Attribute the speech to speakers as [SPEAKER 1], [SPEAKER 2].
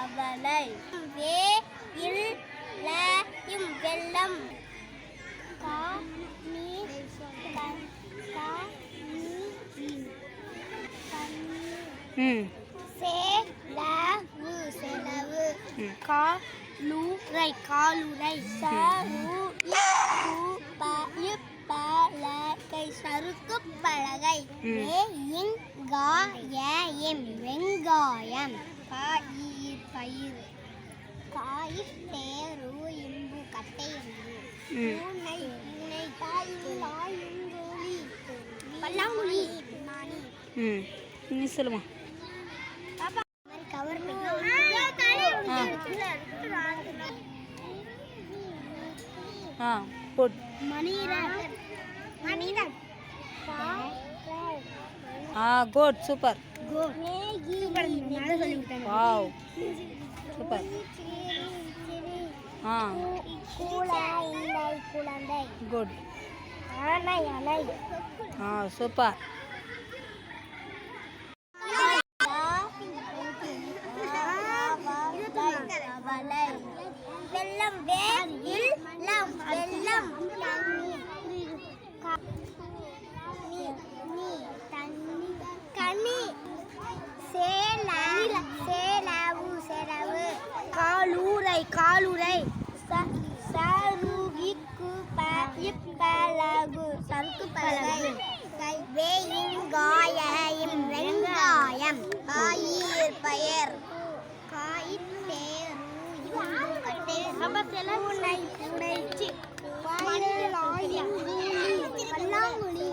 [SPEAKER 1] தவளை வே இல் வெள்ளம் கா நீ கண் கா நீ இன் கண்ணீர்
[SPEAKER 2] ம்.
[SPEAKER 1] சே ல வு செலவு.
[SPEAKER 2] ம்.
[SPEAKER 1] கா லு ரை காலுரை ச ரு இ கு ப இ ப ல கை சறுக்கு பலகை வெங்காயம். இ பயிர் காய் தேரு இம்பு கட்டை இம்பு. பூனை பூனை தாய் தாய் இங்கோலி பல்லாங்குழி. மானி.
[SPEAKER 2] ம். நீ சொல்லுமா.
[SPEAKER 1] கவர்
[SPEAKER 2] ஆ போட்.
[SPEAKER 1] மணிரன் மணிரன்
[SPEAKER 2] ஆ குட் சூப்பர் வாவ் சூப்பர் ஆ
[SPEAKER 1] குழந்தை குழந்தை
[SPEAKER 2] குட்
[SPEAKER 1] அலை அலை
[SPEAKER 2] ஆ சூப்பர்
[SPEAKER 1] வெள்ளம் வேல் காலுரை சருகிக்கு பலகு சருக்கு பலகு வெங்காயம். வெங்காயம் காயிர் பயர். பூனை பூனைச்சி பல்லாங்குழி